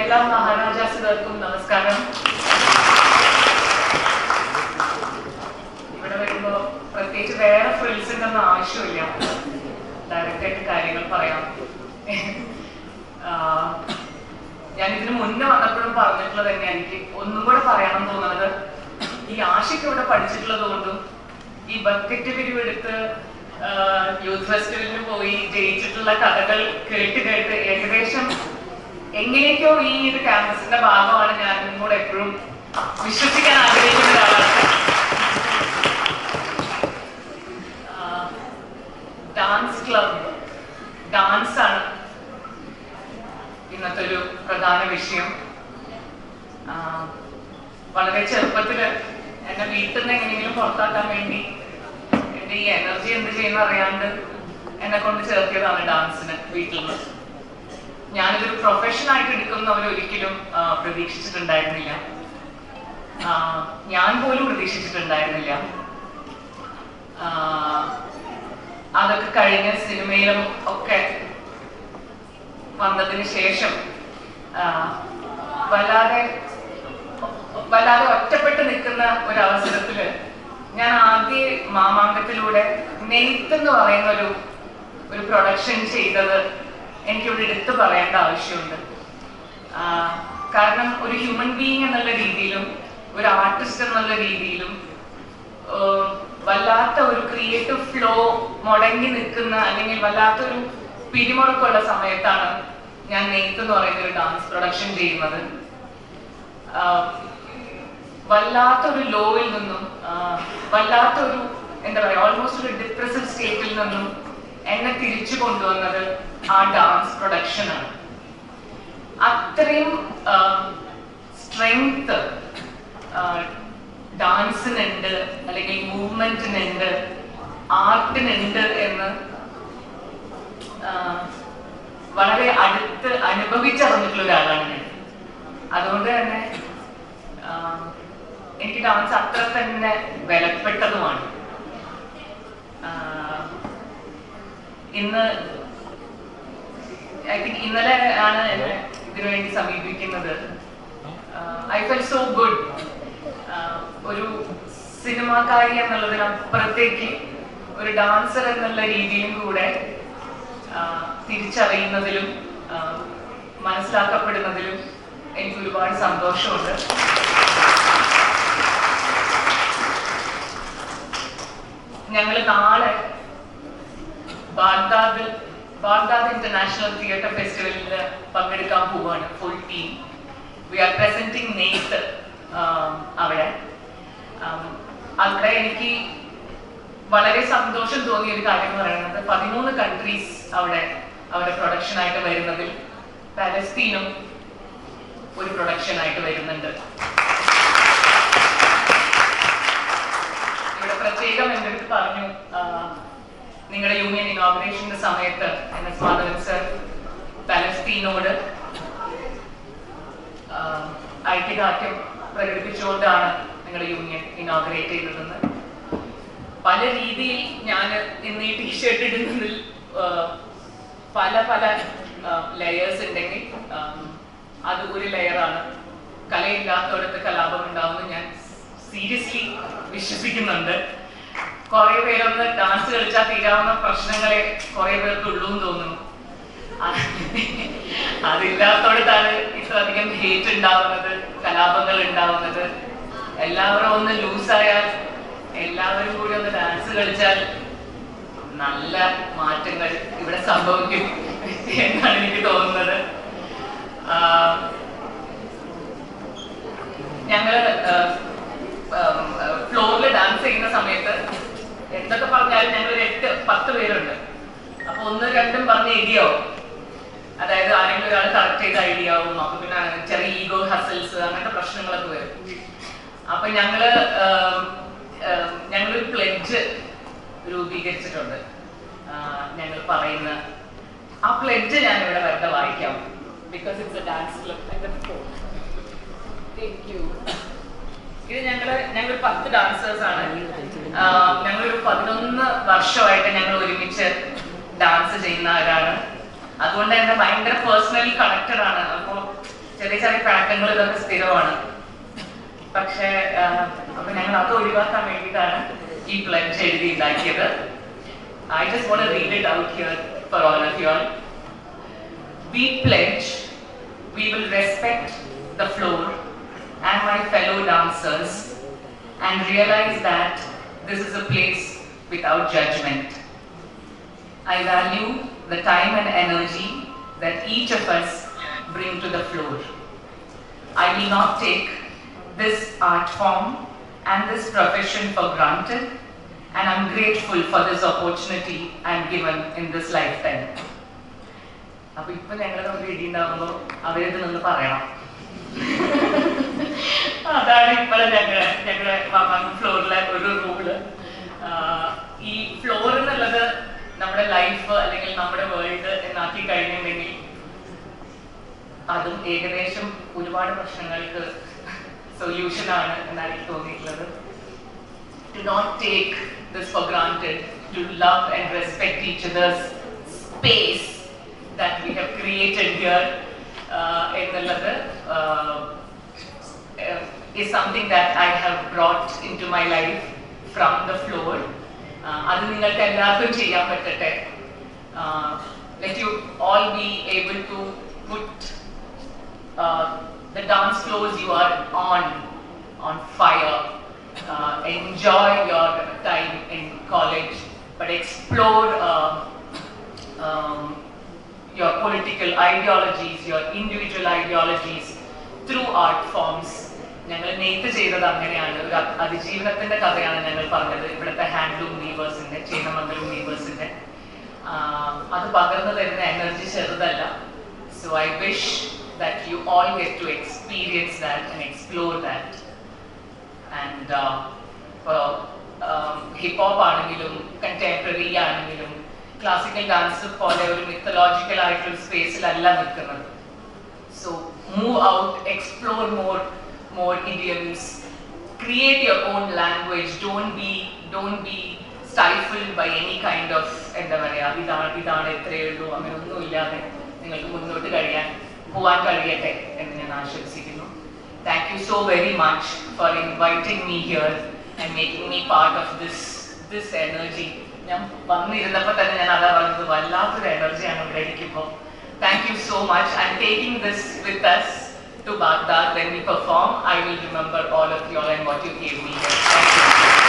എല്ലാ മഹാരാജാസുകൾക്കും നമസ്കാരം. ഇവിടെ വരുമ്പോ പ്രത്യേകിച്ച് വേറെ ഫ്രണ്ട്സ് ഉണ്ടെന്ന് ആവശ്യമില്ല. ഡയറക്റ്റ് ആയിട്ട് കാര്യങ്ങൾ പറയാം. ഞാൻ ഇതിന് മുന്നേ വന്നപ്പോഴും പറഞ്ഞിട്ടുള്ളത് തന്നെ എനിക്ക് ഒന്നും കൂടെ പറയണം തോന്നുന്നത്. ഈ ആശയ്ക്ക് ഇവിടെ പഠിച്ചിട്ടുള്ളത് കൊണ്ടും ഈ ബക്കറ്റ് പിരിവെടുത്ത് യൂത്ത് ഫെസ്റ്റിവലിന് പോയി ജയിച്ചിട്ടുള്ള കഥകൾ കേട്ട് കേട്ട് ഏകദേശം എങ്ങനെയൊക്കെയോ ഈ ഒരു ക്യാമ്പസിന്റെ ഭാഗമാണ് ഞാൻ നിങ്ങളോട് എപ്പോഴും വിശ്വസിക്കാൻ ആഗ്രഹിക്കുന്ന ഒരാളാണ്. ഡാൻസ് ക്ലബ് ഡാൻസ് ആണ് ഇന്നത്തെ ഒരു പ്രധാന വിഷയം. വളരെ ചെറുപ്പത്തിൽ എന്നെ വീട്ടിൽ നിന്ന് എങ്ങനെയെങ്കിലും പുറത്താക്കാൻ വേണ്ടി എന്റെ ഈ എനർജി എന്ത് ചെയ്യുന്ന അറിയാണ്ട് എന്നെ കൊണ്ട് ചേർത്തിയതാണ് ഡാൻസിന് വീട്ടിൽ നിന്ന്. ഞാനിതൊരു പ്രൊഫഷൻ ആയിട്ട് എടുക്കുന്നവർ ഒരിക്കലും പ്രതീക്ഷിച്ചിട്ടുണ്ടായിരുന്നില്ല. ഞാൻ പോലും പ്രതീക്ഷിച്ചിട്ടുണ്ടായിരുന്നില്ല. അതൊക്കെ കഴിഞ്ഞ് സിനിമയിലും ഒക്കെ വന്നതിന് ശേഷം വല്ലാതെ വല്ലാതെ ഒറ്റപ്പെട്ട് നിൽക്കുന്ന ഒരു അവസരത്തിൽ ഞാൻ ആദ്യ മാമാങ്കത്തിലൂടെ നെയ്ത്ത് എന്ന് പറയുന്ന ഒരു ഒരു പ്രൊഡക്ഷൻ ചെയ്തത് എനിക്കിവിടെ എടുത്തു പറയേണ്ട ആവശ്യമുണ്ട്. കാരണം ഒരു ഹ്യൂമൻ ബീങ് എന്നുള്ള രീതിയിലും ഒരു ആർട്ടിസ്റ്റ് എന്നുള്ള രീതിയിലും വല്ലാത്ത ഒരു ക്രിയേറ്റീവ് ഫ്ലോ മുടങ്ങി നിൽക്കുന്ന അല്ലെങ്കിൽ വല്ലാത്തൊരു പിരിമുറക്കമുള്ള സമയത്താണ് ഞാൻ നെയ്ത്ത് എന്ന് പറയുന്ന ഒരു ഡാൻസ് പ്രൊഡക്ഷൻ ചെയ്യുന്നത് വല്ലാത്തൊരു ലോയിൽ നിന്നും വല്ലാത്തൊരു എന്താ പറയുക ഓൾമോസ്റ്റ് ഒരു ഡിപ്രസീവ് സ്റ്റേറ്റിൽ നിന്നും എന്നെ തിരിച്ചു കൊണ്ടുവന്നത് ആ ഡാൻസ് പ്രൊഡക്ഷൻ ആണ്. അത്രയും സ്ട്രെങ്ത് ഡാൻസിനുണ്ട് അല്ലെങ്കിൽ മൂവ്മെന്റിനുണ്ട് ആർട്ടിനുണ്ട് എന്ന് വളരെ അടുത്ത് അനുഭവിച്ചറിഞ്ഞിട്ടുള്ള ഒരാളാണ് ഞാൻ. അതുകൊണ്ട് തന്നെ എനിക്ക് ഡാൻസ് അത്ര തന്നെ വിലപ്പെട്ടതുമാണ്. ഇന്ന് ഐ തിങ്ക് ഇന്നലെ ആണ് ഇതിനു സമീപിക്കുന്നത്. ഐ ഫെൽ സോ ഗുഡ് ഒരു സിനിമാക്കാരി എന്നുള്ളതിനപ്പുറത്തേക്ക് ഒരു ഡാൻസർ എന്നുള്ള രീതിയിലും കൂടെ തിരിച്ചറിയുന്നതിലും മനസ്സിലാക്കപ്പെടുന്നതിലും എനിക്ക് ഒരുപാട് സന്തോഷമുണ്ട്. ഞങ്ങൾ നാളെ ബാഗ്ദാദിൽ ബാഗ്ദാദ് ഇന്റർനാഷണൽ തിയേറ്റർ ഫെസ്റ്റിവലിൽ പങ്കെടുക്കാൻ പോവാണ് full team we are presenting നെയ്ത്ത് അവിടെ. അവിടെ എനിക്ക് വളരെ സന്തോഷം തോന്നിയ ഒരു കാര്യം എന്ന് പറയുന്നത് പതിമൂന്ന് കൺട്രീസ് അവിടെ അവരുടെ പ്രൊഡക്ഷൻ ആയിട്ട് വരുന്നതിൽ പാലസ്തീനും ഒരു പ്രൊഡക്ഷൻ ആയിട്ട് വരുന്നുണ്ട്. ഇവിടെ പ്രത്യേകം എന്റെ അടുത്ത് പറഞ്ഞു നിങ്ങളുടെ യൂണിയൻ ഇനോഗ്രേഷന്റെ സമയത്ത് എൻ സ്വാഗതം സർ പലസ്തീനോട് ഐക്യദാർഢ്യം പ്രകടിപ്പിച്ചുകൊണ്ടാണ് നിങ്ങളുടെ യൂണിയൻ ഇനോഗ്രേറ്റ് ചെയ്തതെന്ന്. പല രീതിയിൽ ഞാൻ ഇന്ന് ഈ ടീഷർട്ട് ഇടുന്നതിൽ പല പല ലെയേഴ്സ് ഉണ്ടെങ്കിൽ അത് ഒരു ലെയറാണ് കലയില്ലാത്തടത്ത് കലാപം ഉണ്ടാവുമെന്ന് ഞാൻ സീരിയസ്ലി വിശ്വസിക്കുന്നുണ്ട്. കുറെ പേരൊന്ന് ഡാൻസ് കളിച്ചാൽ തീരാവുന്ന പ്രശ്നങ്ങളെ കുറെ പേർക്ക് ഉള്ളൂ എന്ന് തോന്നുന്നു അതില്ലാത്തോടത്താണ് ഇത്രയധികം ഹേറ്റ് ഉണ്ടാവുന്നത് കലാപങ്ങൾ ഉണ്ടാവുന്നത്. എല്ലാവരും ഒന്ന് ലൂസായാൽ എല്ലാവരും കൂടി ഒന്ന് ഡാൻസ് കളിച്ചാൽ നല്ല മാറ്റങ്ങൾ ഇവിടെ സംഭവിക്കും എന്നാണ് എനിക്ക് തോന്നുന്നത് ആഹ് ഞങ്ങൾ ഫ്ലോറിൽ ഡാൻസ് ചെയ്യുന്ന സമയത്ത് എന്തൊക്കെ പറഞ്ഞാലും ഞങ്ങൾ ഒരു എട്ട് പത്ത് പേരുണ്ട് അപ്പൊ ഒന്ന് രണ്ടും പറഞ്ഞ ഐഡിയോ അതായത് ആരെങ്കിലും ഒരാൾ കറക്റ്റ് ചെയ്ത ഐഡിയ ആവും. അപ്പൊ പിന്നെ ചെറിയ ഈഗോ ഹസൽസ് അങ്ങനത്തെ പ്രശ്നങ്ങളൊക്കെ വരും. അപ്പൊ ഞങ്ങൾ ഞങ്ങളൊരു പ്ലെഡ്ജ് രൂപീകരിച്ചിട്ടുണ്ട്. ഞങ്ങൾ പറയുന്ന ആ പ്ലെഡ്ജ് ഞാൻ ഇവിടെ വെറുതെ വായിക്കാം. ബിക്കോസ് ഇറ്റ്സ് എ ഡാൻസ് ഇത് ഞങ്ങൾ ഞങ്ങൾ പത്ത് ഡാൻസേഴ്സ് ആണ്. ഞങ്ങളൊരു പതിനൊന്ന് വർഷമായിട്ട് ഞങ്ങൾ ഒരുമിച്ച് ഡാൻസ് ചെയ്യുന്ന ചെയ്യുന്നവരാണ് അതുകൊണ്ട് തന്നെ ഭയങ്കര പേഴ്സണലി കണക്റ്റഡ് ആണ് അപ്പോൾ ചെറിയ ചെറിയ പഴക്കങ്ങൾ ഇതൊക്കെ സ്ഥിരമാണ് പക്ഷേ അപ്പൊ ഞങ്ങൾ അത് ഒഴിവാക്കാൻ വേണ്ടിയിട്ടാണ് ഈ പ്ലഡ്ജ് എഴുതി ഉണ്ടാക്കിയത് I just want read it out here for all of you all We pledge we will respect the floor and my fellow dancers and realize that this is a place without judgment. I value the time and energy that each of us bring to the floor. I will not take this art form and this profession for granted and I'm grateful for this opportunity I'm given in this lifetime. അപ്പൊ ഇപ്പൊ ഞങ്ങൾ തമ്മിൽ ഇടിയുണ്ടാവുമ്പോ അവരിത് നിന്ന് പറയണം അതാണ് ഇപ്പോഴും ഞങ്ങളെ ഞങ്ങളെ ഫ്ലോറിലെ ഒരു റൂള് ഈ ഫ്ലോർ എന്നുള്ളത് നമ്മുടെ ലൈഫ് അല്ലെങ്കിൽ നമ്മുടെ വേൾഡ് എന്നാക്കി കഴിഞ്ഞിട്ടുണ്ടെങ്കിൽ അതും ഏകദേശം ഒരുപാട് പ്രശ്നങ്ങൾക്ക് സൊല്യൂഷൻ ആണ് എന്നാണ് എനിക്ക് തോന്നിയിട്ടുള്ളത് to not take this for granted, to love and respect each other's space that we have created here uh, എന്നുള്ളത് uh, uh, is something that I have brought into my life from the floor. Uh, അത് നിങ്ങൾക്ക് എല്ലാവർക്കും ചെയ്യാൻ പറ്റട്ടെ let you all be able to put the dance floors you are on on fire uh, enjoy your time in college but explore uh, um, your political ideologies your individual ideologies through art forms ഞങ്ങൾ നെയ്ത്ത് ചെയ്തത് അങ്ങനെയാണ്. ഒരു അതിജീവനത്തിന്റെ കഥയാണ് ഞങ്ങൾ പറഞ്ഞത്. ഇവിടുത്തെ ഹാൻഡ്ലൂം വീവേഴ്സിന്റെ ചേന്നമംഗലം വീവേഴ്സിന്റെ അത് പകർന്നു തരുന്ന എനർജി ചെറുതല്ല. So I wish that you all get to experience that and explore that. And uh, for um, hip hop ആണെങ്കിലും contemporary ആണെങ്കിലും ക്ലാസിക്കൽ ഡാൻസ് പോലെ ഒരു മിത്തലോജിക്കൽ ആയിട്ടുള്ള സ്പേസിലല്ല നിൽക്കുന്നത്. So move out explore more more idioms create your own language don't be don't be stifled by any kind of എന്താ പറയാ ഇതാണ് ഇതാണ് ഇത്രയേ ഉള്ളൂ അങ്ങനെ ഒന്നും ഇല്ലാതെ നിങ്ങൾക്ക് മുന്നോട്ട് കഴിയാൻ പോവാൻ കഴിയട്ടെ എന്ന് ഞാൻ ആശംസിക്കുന്നു thank you so very much for inviting me here and making me part of this this energy ഞാൻ വന്നിരുന്നപ്പോൾ തന്നെ ഞാൻ അതാ പറഞ്ഞത് വല്ലാത്തൊരു എനർജിയാണ് ഇവിടെ ഇരിക്കുമ്പോൾ thank you so much I am taking this with us to Baghdad when we perform. I will remember all of you all and what you gave me.